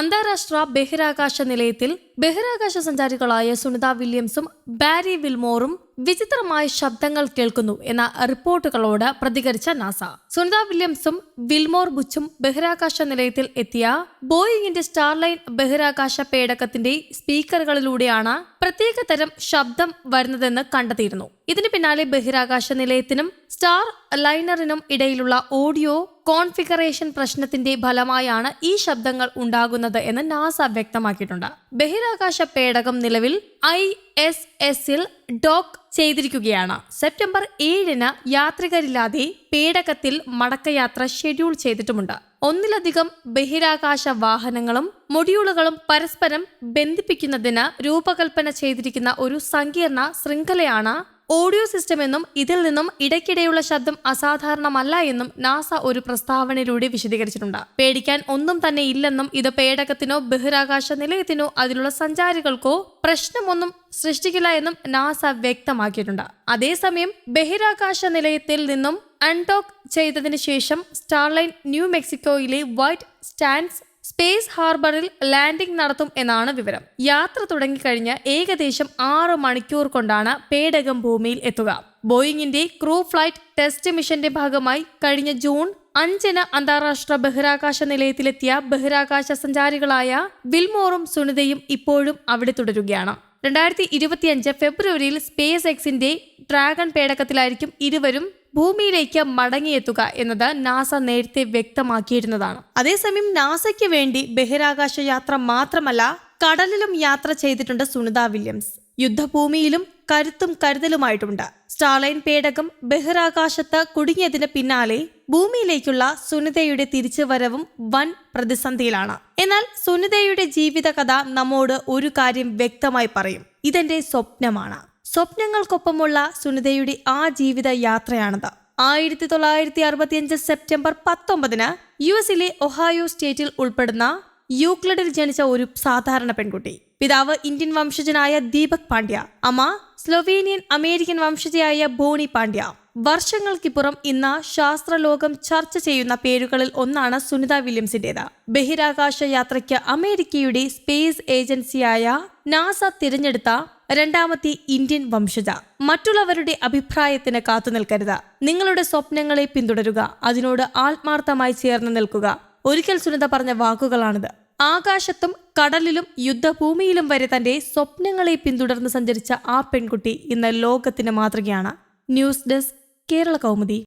അന്താരാഷ്ട്ര ബഹിരാകാശ നിലയത്തിൽ ബഹിരാകാശ സഞ്ചാരികളായ സുനിത വില്യംസും ബാരി വിൽമോറും വിചിത്രമായ ശബ്ദങ്ങൾ കേൾക്കുന്നു എന്ന റിപ്പോർട്ടുകളോട് പ്രതികരിച്ച നാസ. സുനിത വില്യംസും വിൽമോർ ബുച്ചും ബഹിരാകാശ നിലയത്തിൽ എത്തിയ ബോയിങ്ങിന്റെ സ്റ്റാർലൈൻ ബഹിരാകാശ പേടകത്തിന്റെ സ്പീക്കറുകളിലൂടെയാണ് പ്രത്യേക തരം ശബ്ദം വരുന്നതെന്ന് കണ്ടെത്തിയിരുന്നു. ഇതിന് പിന്നാലെ ബഹിരാകാശ നിലയത്തിനും സ്റ്റാർ ലൈനറിനും ഇടയിലുള്ള ഓഡിയോ കോൺഫിഗറേഷൻ പ്രശ്നത്തിന്റെ ഫലമായാണ് ഈ ശബ്ദങ്ങൾ ഉണ്ടാകുന്നത് എന്ന് നാസ വ്യക്തമാക്കിയിട്ടുണ്ട്. ബഹിരാകാശ പേടകം നിലവിൽ ഐ എസ് എസിൽ ഡോക്ക് ചെയ്തിരിക്കുകയാണ്. സെപ്റ്റംബർ ഏഴിന് യാത്രികരില്ലാതെ പേടകത്തിൽ മടക്കയാത്ര ഷെഡ്യൂൾ ചെയ്തിട്ടുമുണ്ട്. ഒന്നിലധികം ബഹിരാകാശ വാഹനങ്ങളും മൊഡ്യൂളുകളും പരസ്പരം ബന്ധിപ്പിക്കുന്നതിന് രൂപകൽപ്പന ചെയ്തിരിക്കുന്ന ഒരു സങ്കീർണ ശൃംഖലയാണ് ഓഡിയോ സിസ്റ്റം എന്നും ഇതിൽ നിന്നും ഇടയ്ക്കിടെയുള്ള ശബ്ദം അസാധാരണമല്ല എന്നും നാസ ഒരു പ്രസ്താവനയിലൂടെ വിശദീകരിച്ചിട്ടുണ്ട്. പേടിക്കാൻ ഒന്നും തന്നെ ഇല്ലെന്നും ഇത് പേടകത്തിനോ ബഹിരാകാശ നിലയത്തിനോ അതിലുള്ള സഞ്ചാരികൾക്കോ പ്രശ്നമൊന്നും സൃഷ്ടിക്കില്ല എന്നും നാസ വ്യക്തമാക്കിയിട്ടുണ്ട്. അതേസമയം ബഹിരാകാശ നിലയത്തിൽ നിന്നും അൺടോക്ക് ചെയ്തതിനു ശേഷം സ്റ്റാർലൈൻ ന്യൂ മെക്സിക്കോയിലെ വൈറ്റ് സ്റ്റാൻഡ്സ് സ്പേസ് ഹാർബറിൽ ലാൻഡിംഗ് നടത്തും എന്നാണ് വിവരം. യാത്ര തുടങ്ങിക്കഴിഞ്ഞ് ഏകദേശം ആറ് മണിക്കൂർ കൊണ്ടാണ് പേടകം ഭൂമിയിൽ എത്തുക. ബോയിങ്ങിന്റെ ക്രൂ ഫ്ലൈറ്റ് ടെസ്റ്റ് മിഷന്റെ ഭാഗമായി കഴിഞ്ഞ ജൂൺ അഞ്ചിന് അന്താരാഷ്ട്ര ബഹിരാകാശ നിലയത്തിലെത്തിയ ബഹിരാകാശ സഞ്ചാരികളായ വിൽമോറും സുനിതയും ഇപ്പോഴും അവിടെ തുടരുകയാണ്. രണ്ടായിരത്തി ഇരുപത്തിയഞ്ച് ഫെബ്രുവരിയിൽ സ്പേസ് എക്സിന്റെ ഡ്രാഗൺ പേടകത്തിലായിരിക്കും ഇരുവരും ഭൂമിയിലേക്ക് മടങ്ങിയെത്തുക എന്നത് നാസ നേരത്തെ വ്യക്തമാക്കിയിരുന്നതാണ്. അതേസമയം നാസയ്ക്ക് വേണ്ടി ബഹിരാകാശ യാത്ര മാത്രമല്ല കടലിലും യാത്ര ചെയ്തിട്ടുണ്ട് സുനിത വില്യംസ്. യുദ്ധഭൂമിയിലും കരുത്തും കരുതലുമായിട്ടുണ്ട്. സ്റ്റാർലൈൻ പേടകം ബഹിരാകാശത്ത് കുടുങ്ങിയതിന് പിന്നാലെ ഭൂമിയിലേക്കുള്ള സുനിതയുടെ തിരിച്ചുവരവും വൻ പ്രതിസന്ധിയിലാണ്. എന്നാൽ സുനിതയുടെ ജീവിതകഥ നമ്മോട് ഒരു കാര്യം വ്യക്തമായി പറയും. ഇതെന്റെ സ്വപ്നമാണ്. സ്വപ്നങ്ങൾക്കൊപ്പമുള്ള സുനിതയുടെ ആ ജീവിത യാത്രയാണത് ആയിരത്തി തൊള്ളായിരത്തി അറുപത്തിയഞ്ച് സെപ്റ്റംബർ പത്തൊമ്പതിന് യു എസിലെ ഒഹായോ സ്റ്റേറ്റിൽ ഉൾപ്പെടുന്ന യൂക്ലഡിൽ ജനിച്ച ഒരു സാധാരണ പെൺകുട്ടി. പിതാവ് ഇന്ത്യൻ വംശജനായ ദീപക് പാണ്ഡ്യ. അമ്മ സ്ലൊവേനിയൻ അമേരിക്കൻ വംശജയായ ബോണി പാണ്ഡ്യ. വർഷങ്ങൾക്കിപ്പുറം ഇന്ന് ശാസ്ത്രലോകം ചർച്ച ചെയ്യുന്ന പേരുകളിൽ ഒന്നാണ് സുനിത വില്യംസിന്റേത് ബഹിരാകാശ യാത്രയ്ക്ക് അമേരിക്കയുടെ സ്പേസ് ഏജൻസിയായ നാസ തിരഞ്ഞെടുത്ത രണ്ടാമത്തെ ഇന്ത്യൻ വംശജ. മറ്റുള്ളവരുടെ അഭിപ്രായത്തിന് കാത്തുനിൽക്കരുത് നിങ്ങളുടെ സ്വപ്നങ്ങളെ പിന്തുടരുക. അതിനോട് ആത്മാർത്ഥമായി ചേർന്ന് നിൽക്കുക. ഒരിക്കൽ സുനിത പറഞ്ഞ വാക്കുകളാണിത്. ആകാശത്തും കടലിലും യുദ്ധഭൂമിയിലും വരെ തന്റെ സ്വപ്നങ്ങളെ പിന്തുടർന്ന് സഞ്ചരിച്ച ആ പെൺകുട്ടി ഇന്ന് ലോകത്തിന് മാതൃകയാണ്. News desk Kerala Kaumudi.